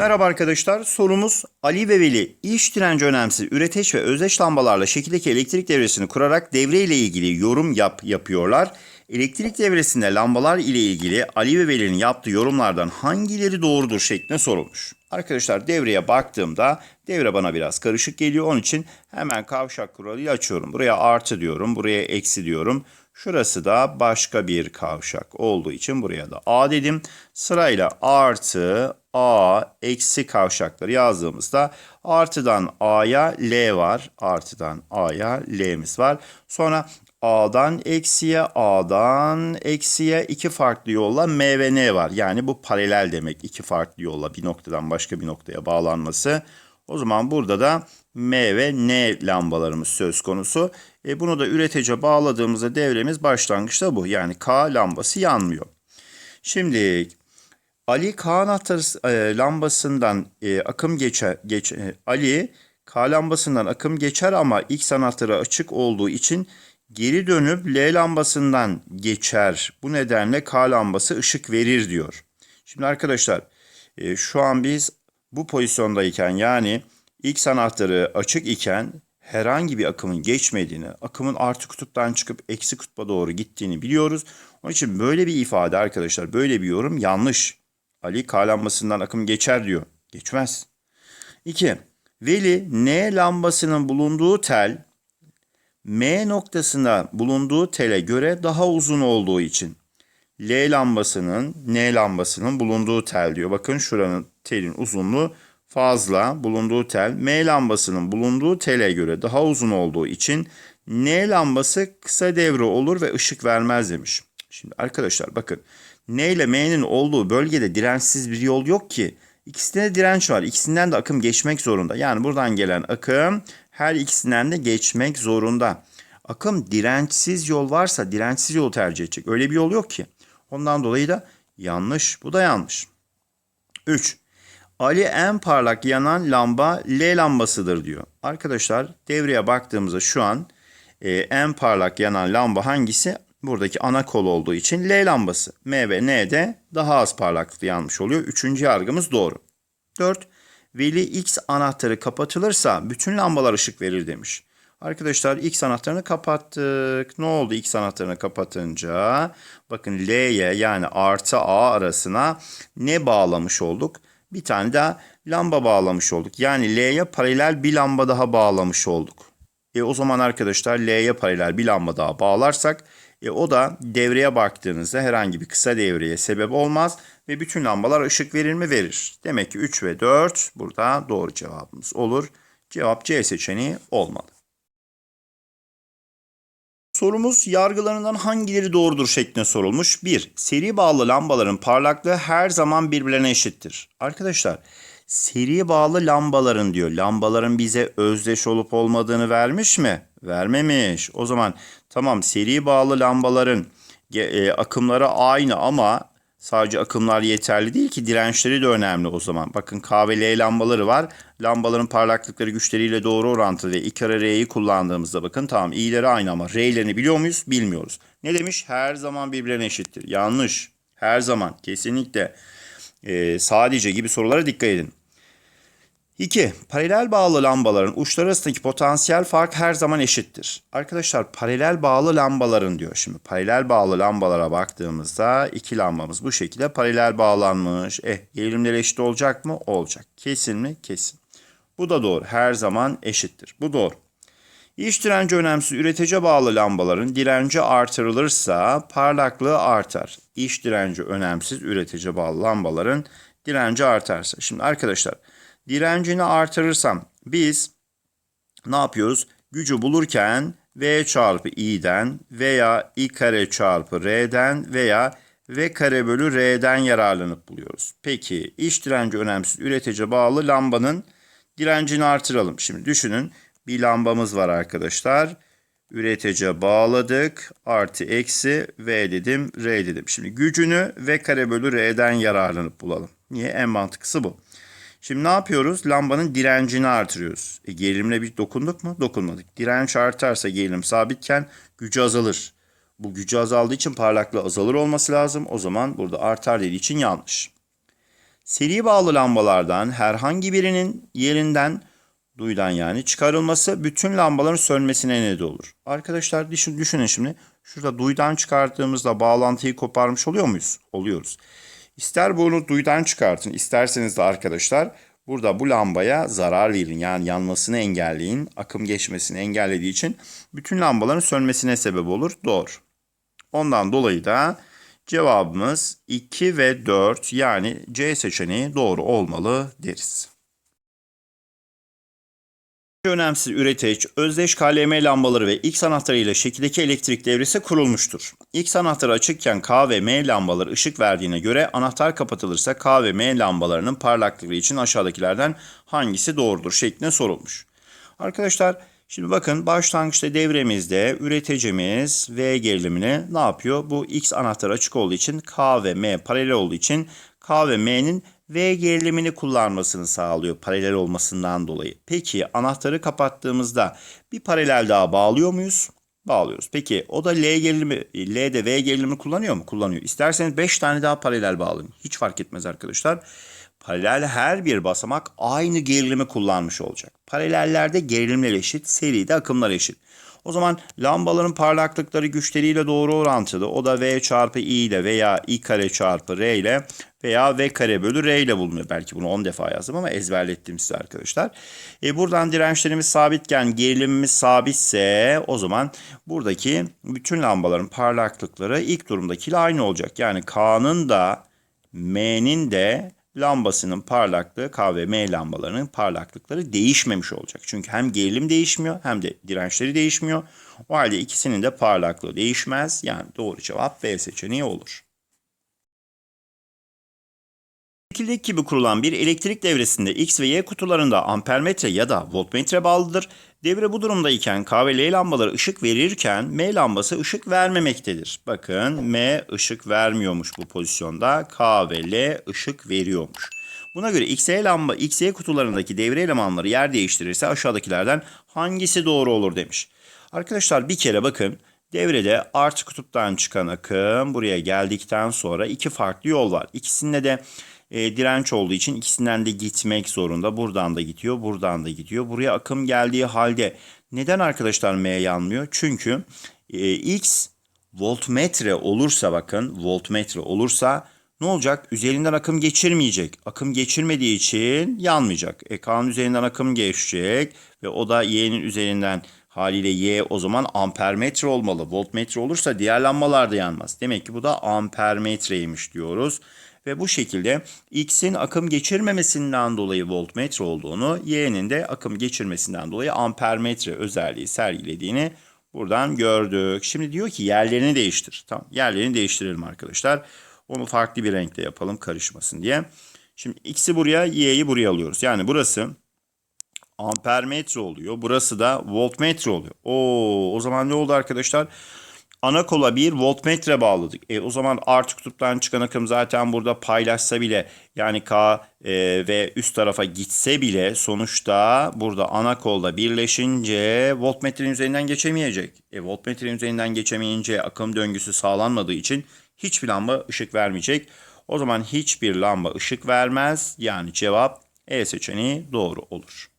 Merhaba arkadaşlar. Sorumuz Ali ve Veli iş direnci önemsiz üreteç ve özdeş lambalarla şekildeki elektrik devresini kurarak devre ile ilgili yorum yap yapıyorlar. Elektrik devresinde lambalar ile ilgili Ali ve Veli'nin yaptığı yorumlardan hangileri doğrudur şeklinde sorulmuş. Arkadaşlar devreye baktığımda devre bana biraz karışık geliyor. Onun için hemen kavşak kuralıyla açıyorum. Buraya artı diyorum, buraya eksi diyorum. Şurası da başka bir kavşak olduğu için buraya da A dedim. Sırayla artı, A, eksi kavşakları yazdığımızda artıdan A'ya L var. Artıdan A'ya L'miz var. Sonra A'dan eksiye, A'dan eksiye iki farklı yolla M ve N var. Yani bu paralel demek. iki farklı yolla bir noktadan başka bir noktaya bağlanması. O zaman burada da M ve N lambalarımız söz konusu. E bunu da üretece bağladığımızda devremiz başlangıçta bu. Yani K lambası yanmıyor. Şimdi Ali K anahtarı e, lambasından e, akım geçer geç e, Ali K lambasından akım geçer ama X anahtarı açık olduğu için geri dönüp L lambasından geçer. Bu nedenle K lambası ışık verir diyor. Şimdi arkadaşlar şu an biz bu pozisyondayken yani X anahtarı açık iken herhangi bir akımın geçmediğini, akımın artı kutuptan çıkıp eksi kutba doğru gittiğini biliyoruz. Onun için böyle bir ifade arkadaşlar, böyle bir yorum yanlış. Ali K lambasından akım geçer diyor. Geçmez. 2. Veli N lambasının bulunduğu tel M noktasında bulunduğu tele göre daha uzun olduğu için L lambasının N lambasının bulunduğu tel diyor. Bakın şuranın telin uzunluğu fazla. Bulunduğu tel M lambasının bulunduğu tele göre daha uzun olduğu için N lambası kısa devre olur ve ışık vermez demiş. Şimdi arkadaşlar bakın N ile M'nin olduğu bölgede dirençsiz bir yol yok ki. İkisinde de direnç var. İkisinden de akım geçmek zorunda. Yani buradan gelen akım her ikisinden de geçmek zorunda. Akım dirençsiz yol varsa dirençsiz yolu tercih edecek. Öyle bir yol yok ki. Ondan dolayı da yanlış. Bu da yanlış. 3. Ali en parlak yanan lamba L lambasıdır diyor. Arkadaşlar devreye baktığımızda şu an e, en parlak yanan lamba hangisi? Buradaki ana kol olduğu için L lambası. M ve N de daha az parlaklıkta yanmış oluyor. Üçüncü yargımız doğru. 4. Veli X anahtarı kapatılırsa bütün lambalar ışık verir demiş. Arkadaşlar X anahtarını kapattık. Ne oldu X anahtarını kapatınca? Bakın L'ye yani artı A arasına ne bağlamış olduk? Bir tane daha lamba bağlamış olduk. Yani L'ye paralel bir lamba daha bağlamış olduk. E o zaman arkadaşlar L'ye paralel bir lamba daha bağlarsak e o da devreye baktığınızda herhangi bir kısa devreye sebep olmaz ve bütün lambalar ışık verir mi? Verir. Demek ki 3 ve 4 burada doğru cevabımız olur. Cevap C seçeneği olmalı. Sorumuz yargılarından hangileri doğrudur şeklinde sorulmuş. 1. Seri bağlı lambaların parlaklığı her zaman birbirine eşittir. Arkadaşlar seri bağlı lambaların diyor. Lambaların bize özdeş olup olmadığını vermiş mi? Vermemiş. O zaman tamam seri bağlı lambaların e, akımları aynı ama sadece akımlar yeterli değil ki dirençleri de önemli o zaman. Bakın K ve L lambaları var. Lambaların parlaklıkları güçleriyle doğru orantılı. İ kare R'yi kullandığımızda bakın tamam i'leri aynı ama R'lerini biliyor muyuz? Bilmiyoruz. Ne demiş? Her zaman birbirine eşittir. Yanlış. Her zaman. Kesinlikle. Ee, sadece gibi sorulara dikkat edin. 2. Paralel bağlı lambaların uçları arasındaki potansiyel fark her zaman eşittir. Arkadaşlar paralel bağlı lambaların diyor. Şimdi paralel bağlı lambalara baktığımızda iki lambamız bu şekilde paralel bağlanmış. Eh eğilimleri eşit olacak mı? Olacak. Kesin mi? Kesin. Bu da doğru. Her zaman eşittir. Bu doğru. İş direnci önemsiz üretece bağlı lambaların direnci artırılırsa parlaklığı artar. İş direnci önemsiz üretece bağlı lambaların direnci artarsa. Şimdi arkadaşlar direncini artırırsam biz ne yapıyoruz? Gücü bulurken V çarpı i'den veya i kare çarpı r'den veya v kare bölü r'den yararlanıp buluyoruz. Peki iş direnci önemsiz üretici bağlı lambanın direncini artıralım. Şimdi düşünün bir lambamız var arkadaşlar. Üretici bağladık. Artı eksi v dedim r dedim. Şimdi gücünü v kare bölü r'den yararlanıp bulalım. Niye? En mantıklısı bu. Şimdi ne yapıyoruz? Lambanın direncini artırıyoruz. E, gerilimle bir dokunduk mu? Dokunmadık. Direnç artarsa gerilim sabitken gücü azalır. Bu gücü azaldığı için parlaklığı azalır olması lazım. O zaman burada artar dediği için yanlış. Seri bağlı lambalardan herhangi birinin yerinden duydan yani çıkarılması bütün lambaların sönmesine neden olur. Arkadaşlar düşün, düşünün şimdi. Şurada duydan çıkarttığımızda bağlantıyı koparmış oluyor muyuz? Oluyoruz. İster bunu duydan çıkartın, isterseniz de arkadaşlar burada bu lambaya zarar verin. Yani yanmasını engelleyin, akım geçmesini engellediği için bütün lambaların sönmesine sebep olur. Doğru. Ondan dolayı da cevabımız 2 ve 4 yani C seçeneği doğru olmalı deriz. Önemsiz üreteç, özdeş KLM lambaları ve X anahtarı ile şekildeki elektrik devresi kurulmuştur. X anahtarı açıkken K ve M lambaları ışık verdiğine göre anahtar kapatılırsa K ve M lambalarının parlaklığı için aşağıdakilerden hangisi doğrudur şeklinde sorulmuş. Arkadaşlar şimdi bakın başlangıçta devremizde üreticimiz V gerilimini ne yapıyor? Bu X anahtarı açık olduğu için K ve M paralel olduğu için K ve M'nin V gerilimini kullanmasını sağlıyor paralel olmasından dolayı. Peki anahtarı kapattığımızda bir paralel daha bağlıyor muyuz? Bağlıyoruz. Peki o da L gerilimi, L de V gerilimini kullanıyor mu? Kullanıyor. İsterseniz 5 tane daha paralel bağlayın. Hiç fark etmez arkadaşlar. Paralel her bir basamak aynı gerilimi kullanmış olacak. Paralellerde gerilimler eşit, seride akımlar eşit. O zaman lambaların parlaklıkları güçleriyle doğru orantılı. O da V çarpı I ile veya I kare çarpı R ile veya V kare bölü R ile bulunuyor. Belki bunu 10 defa yazdım ama ezberlettim size arkadaşlar. E buradan dirençlerimiz sabitken gerilimimiz sabitse o zaman buradaki bütün lambaların parlaklıkları ilk durumdakiyle aynı olacak. Yani K'nın da M'nin de lambasının parlaklığı K ve M lambalarının parlaklıkları değişmemiş olacak. Çünkü hem gerilim değişmiyor hem de dirençleri değişmiyor. O halde ikisinin de parlaklığı değişmez. Yani doğru cevap B seçeneği olur. Şekildeki gibi kurulan bir elektrik devresinde X ve Y kutularında ampermetre ya da voltmetre bağlıdır. Devre bu durumdayken K ve L lambaları ışık verirken M lambası ışık vermemektedir. Bakın M ışık vermiyormuş bu pozisyonda. K ve L ışık veriyormuş. Buna göre X, Y lamba, X, Y kutularındaki devre elemanları yer değiştirirse aşağıdakilerden hangisi doğru olur demiş. Arkadaşlar bir kere bakın devrede artı kutuptan çıkan akım buraya geldikten sonra iki farklı yol var. İkisinde de e, direnç olduğu için ikisinden de gitmek zorunda. Buradan da gidiyor, buradan da gidiyor. Buraya akım geldiği halde neden arkadaşlar M yanmıyor? Çünkü e, X voltmetre olursa bakın voltmetre olursa ne olacak? Üzerinden akım geçirmeyecek. Akım geçirmediği için yanmayacak. E, üzerinden akım geçecek ve o da Y'nin üzerinden haliyle Y o zaman ampermetre olmalı. Voltmetre olursa diğer lambalar da yanmaz. Demek ki bu da ampermetreymiş diyoruz. Ve bu şekilde X'in akım geçirmemesinden dolayı voltmetre olduğunu, Y'nin de akım geçirmesinden dolayı ampermetre özelliği sergilediğini buradan gördük. Şimdi diyor ki yerlerini değiştir. Tamam yerlerini değiştirelim arkadaşlar. Onu farklı bir renkle yapalım karışmasın diye. Şimdi X'i buraya, Y'yi buraya alıyoruz. Yani burası ampermetre oluyor. Burası da voltmetre oluyor. Oo, o zaman ne oldu arkadaşlar? Ana kola bir voltmetre bağladık. E, o zaman artı kutuptan çıkan akım zaten burada paylaşsa bile yani K e, ve üst tarafa gitse bile sonuçta burada ana kolda birleşince voltmetrenin üzerinden geçemeyecek. E, voltmetrenin üzerinden geçemeyince akım döngüsü sağlanmadığı için hiçbir lamba ışık vermeyecek. O zaman hiçbir lamba ışık vermez. Yani cevap E seçeneği doğru olur.